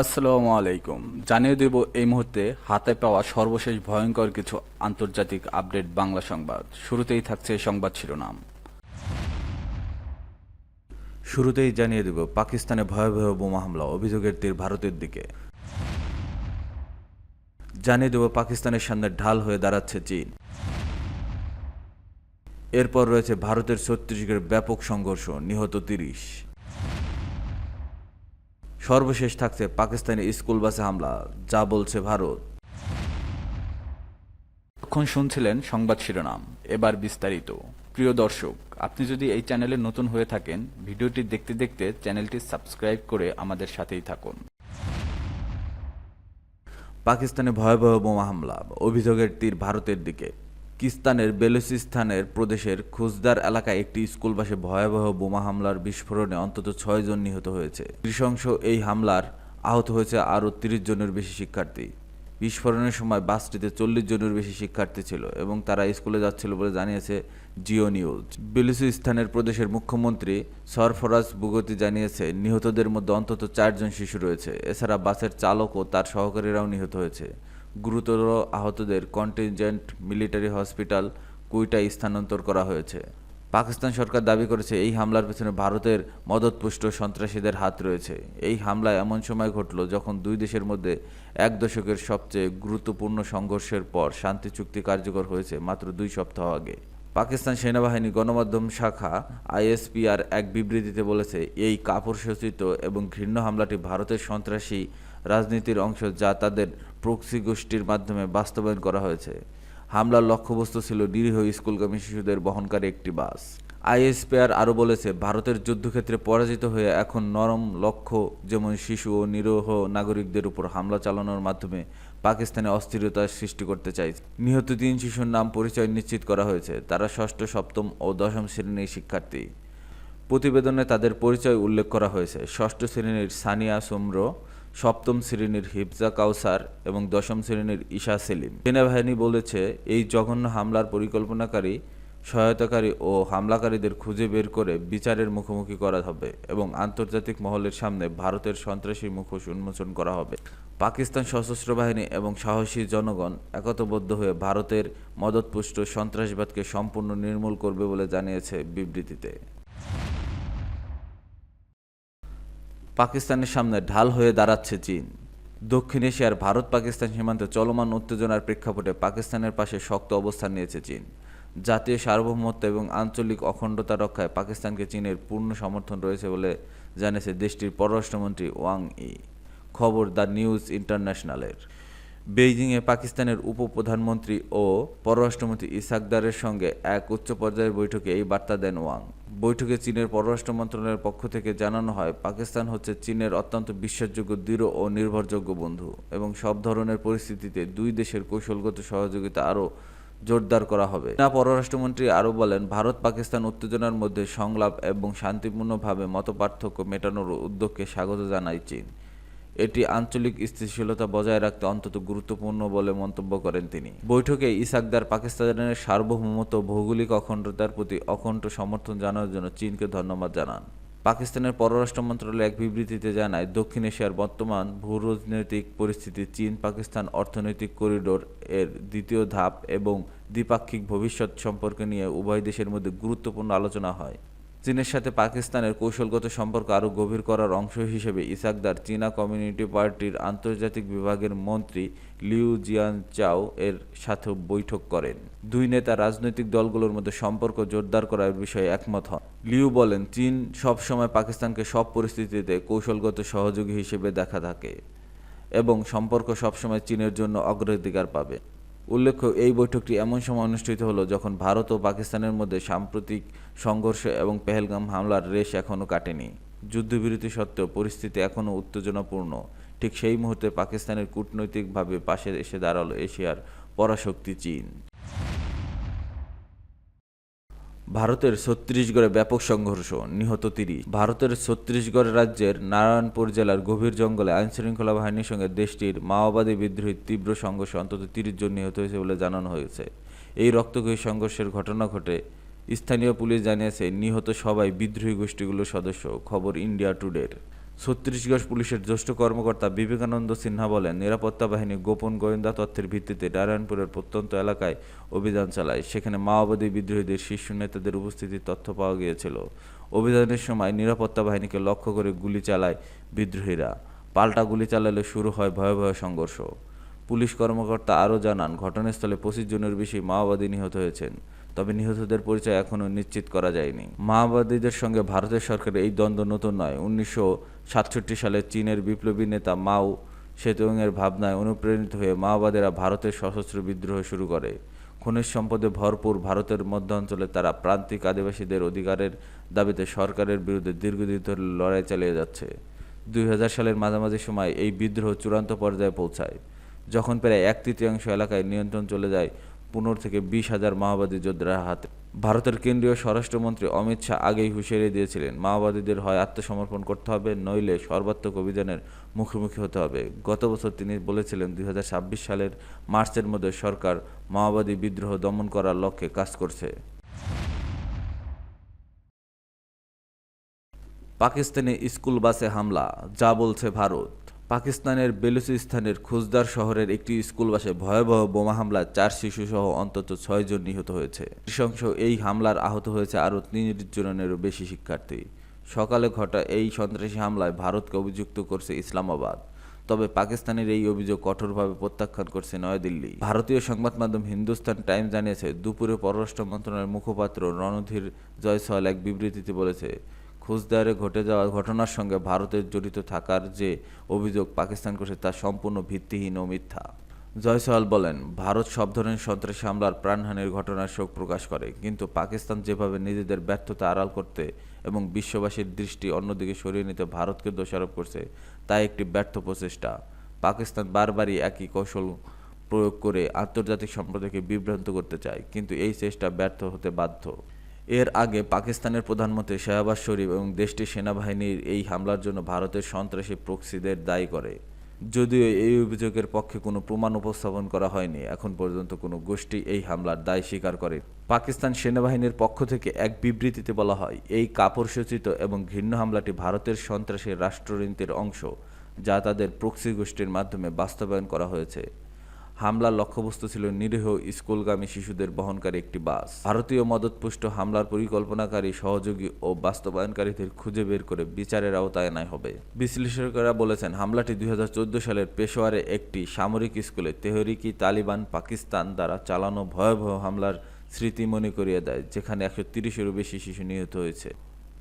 আসসালামু আলাইকুম। জানিয়ে দেব এই মুহূর্তে হাতে পাওয়া সর্বশেষ ভয়ঙ্কর কিছু আন্তর্জাতিক আপডেট বাংলা সংবাদ। শুরুতেই থাকছে সংবাদ শিরোনাম। শুরুতেই জানিয়ে দেব পাকিস্তানে ভয়াবহ বোমা হামলা, অভিযোগের তীর ভারতের দিকে। জানিয়ে দেব পাকিস্তানের সামনে ঢাল হয়ে দাঁড়াচ্ছে চীন। এরপর রয়েছে ভারতের ছত্তিশগড়ের ব্যাপক সংঘর্ষ, নিহত তিরিশ। সর্বশেষ থাকছে পাকিস্তানি স্কুল বাসে হামলা, যা বলছে ভারত। এখন শুনছিলেন সংবাদ শিরোনাম, এবার বিস্তারিত। প্রিয় দর্শক, আপনি যদি এই চ্যানেলে নতুন হয়ে থাকেন, ভিডিওটি দেখতে দেখতে চ্যানেলটি সাবস্ক্রাইব করে আমাদের সাথেই থাকুন। পাকিস্তানে ভয়াবহ বোমা হামলা, অভিযোগের তীর ভারতের দিকে। কিস্তানের বেলুচিস্তানের প্রদেশের খুজদার এলাকায় একটি স্কুল বাসে ভয়াবহ বোমা হামলার বিস্ফোরণে অন্তত ছয় জন নিহত হয়েছে। নৃশংস এই হামলার আহত হয়েছে আরও তিরিশ জনের বেশি শিক্ষার্থী। বিস্ফোরণের সময় বাসটিতে চল্লিশ জনের বেশি শিক্ষার্থী ছিল এবং তারা স্কুলে যাচ্ছিল বলে জানিয়েছে জিও নিউজ। বেলুচিস্তানের প্রদেশের মুখ্যমন্ত্রী সরফরাজ বুগতি জানিয়েছে, নিহতদের মধ্যে অন্তত চারজন শিশু রয়েছে। এছাড়া বাসের চালক ও তার সহকারীরাও নিহত হয়েছে। গুরুতর আহতদের কন্টিনজেন্ট মিলিটারি হসপিটাল কুইটায় স্থানান্তর করা হয়েছে। পাকিস্তান সরকার দাবি করেছে, এই হামলার পেছনে ভারতের মদতপুষ্ট সন্ত্রাসীদের হাত রয়েছে। এই হামলা এমন সময় ঘটল যখন দুই দেশের মধ্যে এক দশকের সবচেয়ে গুরুত্বপূর্ণ সংঘর্ষের পর শান্তি চুক্তি কার্যকর হয়েছে মাত্র দুই সপ্তাহ আগে। পাকিস্তান সেনাবাহিনী গণমাধ্যম শাখা আইএসপিআর এক বিবৃতিতে বলেছে, এই কাপুর সূচিত এবং ঘৃণ্য হামলাটি ভারতের সন্ত্রাসী রাজনীতির অংশ যা তাদের প্রক্সি গোষ্ঠীর মাধ্যমে বাস্তবায়ন করা হয়েছে। হামলার লক্ষ্যবস্তু ছিল নিরীহ স্কুলগামী শিশুদের বহনকারী একটি বাস। আইএসপিআর আরও বলেছে, ভারতের যুদ্ধক্ষেত্রে পরাজিত হয়ে এখন নরম লক্ষ্য যেমন শিশু ও নিরীহ নাগরিকদের উপর হামলা চালানোর মাধ্যমে পাকিস্তানে অস্থিরতার সৃষ্টি করতে চাইছে নিহত তিন শিশুর নাম পরিচয় নিশ্চিত করা হয়েছে। তারা ষষ্ঠ, সপ্তম ও দশম শ্রেণির শিক্ষার্থী। প্রতিবেদনে তাদের পরিচয় উল্লেখ করা হয়েছে। ষষ্ঠ শ্রেণির সানিয়া সুমর সপ্তম শ্রেণির হিফজা কাউসার এবং দশম শ্রেণির ঈশা সেলিম। সেনাবাহিনী বলেছে, এই জঘন্য হামলার পরিকল্পনাকারী, সহায়তাকারী ও হামলাকারীদের খুঁজে বের করে বিচারের মুখোমুখি করা হবে এবং আন্তর্জাতিক মহলের সামনে ভারতের সন্ত্রাসী মুখোশ উন্মোচন করা হবে। পাকিস্তান সশস্ত্র বাহিনী এবং সাহসী জনগণ একতবদ্ধ হয়ে ভারতের মদতপুষ্ট সন্ত্রাসবাদকে সম্পূর্ণ নির্মূল করবে বলে জানিয়েছে বিবৃতিতে। পাকিস্তানের সামনে ঢাল হয়ে দাঁড়াচ্ছে চীন। দক্ষিণ এশিয়ার ভারত পাকিস্তান সীমান্তে চলমান উত্তেজনার প্রেক্ষাপটে পাকিস্তানের পাশে শক্ত অবস্থান নিয়েছে চীন। জাতীয় সার্বভৌমত্ব এবং আঞ্চলিক অখণ্ডতা রক্ষায় পাকিস্তানকে চীনের পূর্ণ সমর্থন রয়েছে বলে জানিয়েছে দেশটির পররাষ্ট্রমন্ত্রী ওয়াং ই। খবর দ্য নিউজ ইন্টারন্যাশনালের। বেইজিংয়ে পাকিস্তানের উপপ্রধানমন্ত্রী ও পররাষ্ট্রমন্ত্রী ইসাকদারের সঙ্গে এক উচ্চ পর্যায়ের বৈঠকে এই বার্তা দেন ওয়াং। বৈঠকে চীনের পররাষ্ট্র মন্ত্রণালয়ের পক্ষ থেকে জানানো হয়, পাকিস্তান হচ্ছে চীনের অত্যন্ত বিশ্বাসযোগ্য, দৃঢ় ও নির্ভরযোগ্য বন্ধু এবং সব ধরনের পরিস্থিতিতে দুই দেশের কৌশলগত সহযোগিতা আরও জোরদার করা হবে। চীনা পররাষ্ট্রমন্ত্রী আরও বলেন, ভারত, পাকিস্তান উত্তেজনার মধ্যে সংলাপ এবং শান্তিপূর্ণভাবে মতপার্থক্য মেটানোর উদ্যোগকে স্বাগত জানায় চীন। এটি আঞ্চলিক স্থিতিশীলতা বজায় রাখতে অন্তত গুরুত্বপূর্ণ বলে মন্তব্য করেন তিনি। বৈঠকে ইসাকদার পাকিস্তানের সার্বভৌমত্ব ভৌগোলিক অখণ্ডতার প্রতি অখণ্ড সমর্থন জানানোর জন্য চীনকে ধন্যবাদ জানান। পাকিস্তানের পররাষ্ট্র মন্ত্রণালয় এক বিবৃতিতে জানায়, দক্ষিণ এশিয়ার বর্তমান ভূরাজনৈতিক পরিস্থিতি চীন পাকিস্তান অর্থনৈতিক করিডোর এর দ্বিতীয় ধাপ এবং দ্বিপাক্ষিক ভবিষ্যৎ সম্পর্কে নিয়ে উভয় দেশের মধ্যে গুরুত্বপূর্ণ আলোচনা হয়। চীনের সাথে পাকিস্তানের কৌশলগত সম্পর্ক আরও গভীর করার অংশ হিসেবে ইসাকদার চীনা কমিউনিটি পার্টির আন্তর্জাতিক বিভাগের মন্ত্রী লিউ জিয়ান চাও এর সাথে বৈঠক করেন। দুই নেতা রাজনৈতিক দলগুলোর মধ্যে সম্পর্ক জোরদার করার বিষয়ে একমত হন। লিউ বলেন, চীন সবসময় পাকিস্তানকে সব পরিস্থিতিতে কৌশলগত সহযোগী হিসেবে দেখা থাকে এবং সম্পর্ক সবসময় চীনের জন্য অগ্রাধিকার পাবে। উল্লেখ্য, এই বৈঠকটি এমন সময় অনুষ্ঠিত হলো যখন ভারত ও পাকিস্তানের মধ্যে সাম্প্রতিক সংঘর্ষ এবং পেহেলগাম হামলার রেশ এখনও কাটেনি। যুদ্ধবিরতি সত্ত্বেও পরিস্থিতি এখনও উত্তেজনাপূর্ণ। ঠিক সেই মুহূর্তে পাকিস্তানের কূটনৈতিকভাবে পাশে এসে দাঁড়াল এশিয়ার পরাশক্তি চীন। ভারতের ছত্তিশগড়ে ব্যাপক সংঘর্ষ, নিহত তিরিশ। ভারতের ছত্তিশগড় রাজ্যের নারায়ণপুর জেলার গভীর জঙ্গলে আইনশৃঙ্খলা বাহিনীর সঙ্গে দেশটির মাওবাদী বিদ্রোহীর তীব্র সংঘর্ষে অন্তত তিরিশ জন নিহত হয়েছে বলে জানানো হয়েছে। এই রক্তক্ষয়ী সংঘর্ষের ঘটনা ঘটে, স্থানীয় পুলিশ জানিয়েছে, নিহত সবাই বিদ্রোহী গোষ্ঠীগুলোর সদস্য। খবর ইন্ডিয়া টুডের। ছত্তিশগড় পুলিশের জ্যেষ্ঠ কর্মকর্তা বিবেকানন্দ সিনহা বলেন, নিরাপত্তা বাহিনী গোপন গোয়েন্দা তথ্যের ভিত্তিতে নারায়ণপুরের প্রত্যন্ত এলাকায় অভিযান চালায়। সেখানে মাওবাদী বিদ্রোহীদের শীর্ষ নেতাদের উপস্থিতির তথ্য পাওয়া গিয়েছিল। অভিযানের সময় নিরাপত্তা বাহিনীকে লক্ষ্য করে গুলি চালায় বিদ্রোহীরা। পাল্টা গুলি চালালে শুরু হয় ভয়াবহ সংঘর্ষ। পুলিশ কর্মকর্তা আরও জানান, ঘটনাস্থলে পঁচিশ জনের বেশি মাওবাদী নিহত হয়েছেন। তবে নিহতদের পরিচয় এখনও নিশ্চিত করা যায়নি। মাওবাদীদের সঙ্গে ভারতের সরকারের এই দ্বন্দ্ব নতুন নয়। উনিশশো সাতষট্টি সালে চীনের বিপ্লবী নেতা মাও সেতুংয়ের ভাবনায় অনুপ্রাণিত হয়ে মাওবাদীরা ভারতের সশস্ত্র বিদ্রোহ শুরু করে। খনিজ সম্পদে ভরপুর ভারতের মধ্যাঞ্চলে তারা প্রান্তিক আদিবাসীদের অধিকারের দাবিতে সরকারের বিরুদ্ধে দীর্ঘদিন ধরে লড়াই চালিয়ে যাচ্ছে। দুই হাজার সালের মাঝামাঝি সময় এই বিদ্রোহ চূড়ান্ত পর্যায়ে পৌঁছায়। যখন প্রায় এক তৃতীয়াংশ এলাকায় নিয়ন্ত্রণ চলে যায় পনেরো থেকে বিশ হাজার মাওবাদী যোদ্ধার হাতে। ভারতের কেন্দ্রীয় স্বরাষ্ট্রমন্ত্রী অমিত শাহ আগেই হুঁশিয়ারি দিয়েছিলেন, মাওবাদীদের হয় আত্মসমর্পণ করতে হবে, নইলে সর্বাত্মক অভিযানের মুখোমুখি হতে হবে। গত বছর তিনি বলেছিলেন, দুই হাজার ছাব্বিশ সালের মার্চের মধ্যে সরকার মাওবাদী বিদ্রোহ দমন করার লক্ষ্যে কাজ করছে। পাকিস্তানে স্কুল বাসে হামলা, যা বলছে ভারত। পাকিস্তানের বেলুচিস্তানের খুজদার শহরের একটি স্কুল বাসে ভয়াবহ বোমা হামলায় চার শিশুসহ অন্তত ছয়জন নিহত হয়েছে। নৃশংস এই হামলার আহত হয়েছে আরও তিরিশ জনেরও বেশি শিক্ষার্থী। সকালে ঘটা এই সন্ত্রাসী হামলায় ভারতকে অভিযুক্ত করছে ইসলামাবাদ। তবে পাকিস্তানের এই অভিযোগ কঠোরভাবে প্রত্যাখ্যান করছে নয়াদিল্লি। ভারতীয় সংবাদ মাধ্যম হিন্দুস্তান টাইমস জানিয়েছে, দুপুরে পররাষ্ট্র মন্ত্রণালয়ের মুখপাত্র রণধীর জয়সওয়াল এক বিবৃতিতে বলেছে খুচদারে ঘটে যাওয়া ঘটনার সঙ্গে ভারতের জড়িত থাকার যে অভিযোগ পাকিস্তান করছে তা সম্পূর্ণ ভিত্তিহীন ও মিথ্যা। জয়সওয়াল বলেন, ভারত সব ধরনের সন্ত্রাসী হামলার প্রাণহানির ঘটনার শোক প্রকাশ করে, কিন্তু পাকিস্তান যেভাবে নিজেদের ব্যর্থতা আড়াল করতে এবং বিশ্ববাসীর দৃষ্টি অন্যদিকে সরিয়ে নিতে ভারতকে দোষারোপ করছে, তা একটি ব্যর্থ প্রচেষ্টা। পাকিস্তান বারবারই একই কৌশল প্রয়োগ করে আন্তর্জাতিক সম্প্রদায়কে বিভ্রান্ত করতে চায়, কিন্তু এই চেষ্টা ব্যর্থ হতে বাধ্য। এর আগে পাকিস্তানের প্রধানমন্ত্রী শাহবাজ শরীফ এবং দেশটির সেনাবাহিনীর এই হামলার জন্য ভারতের সন্ত্রাসী প্রক্সিদের দায়ী করে। যদিও এই অভিযোগের পক্ষে কোনো প্রমাণ উপস্থাপন করা হয়নি, এখন পর্যন্ত কোনো গোষ্ঠী এই হামলার দায় স্বীকার করে। পাকিস্তান সেনাবাহিনীর পক্ষ থেকে এক বিবৃতিতে বলা হয়, এই কাপুরসূচিত এবং ঘৃণ্য হামলাটি ভারতের সন্ত্রাসী রাষ্ট্রনীতির অংশ, যা তাদের প্রক্সি গোষ্ঠীর মাধ্যমে বাস্তবায়ন করা হয়েছে। হামলার লক্ষ্যবস্তু ছিল নিরীহ স্কুলগামী শিশুদের বহনকারী একটি বাস। ভারতীয় মদতপুষ্ট হামলার পরিকল্পনাকারী, সহযোগী ও বাস্তবায়নকারীদের খুঁজে বের করে বিচারের আওতায় আনা হবে। বিশ্লেষকেরা বলেছেন, হামলাটি দুই হাজার চোদ্দ সালের পেশোয়ারে একটি সামরিক স্কুলে তেহরিকি তালিবান পাকিস্তান দ্বারা চালানো ভয়াবহ হামলার স্মৃতি মনে করিয়ে দেয়, যেখানে একশো তিরিশেরও বেশি শিশু নিহত হয়েছে।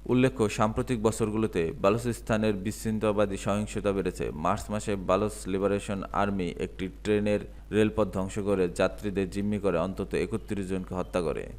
উল্লেখ্য, সাম্প্রতিক বছরগুলোতে বালুচিস্তানের বিচ্ছিন্নতাবাদী সহিংসতা বেড়েছে। মার্চ মাসে বালুচ লিবারেশন আর্মি একটি ট্রেনের রেলপথ ধ্বংস করে যাত্রীদের জিম্মি করে অন্তত একত্রিশ জনকে হত্যা করে।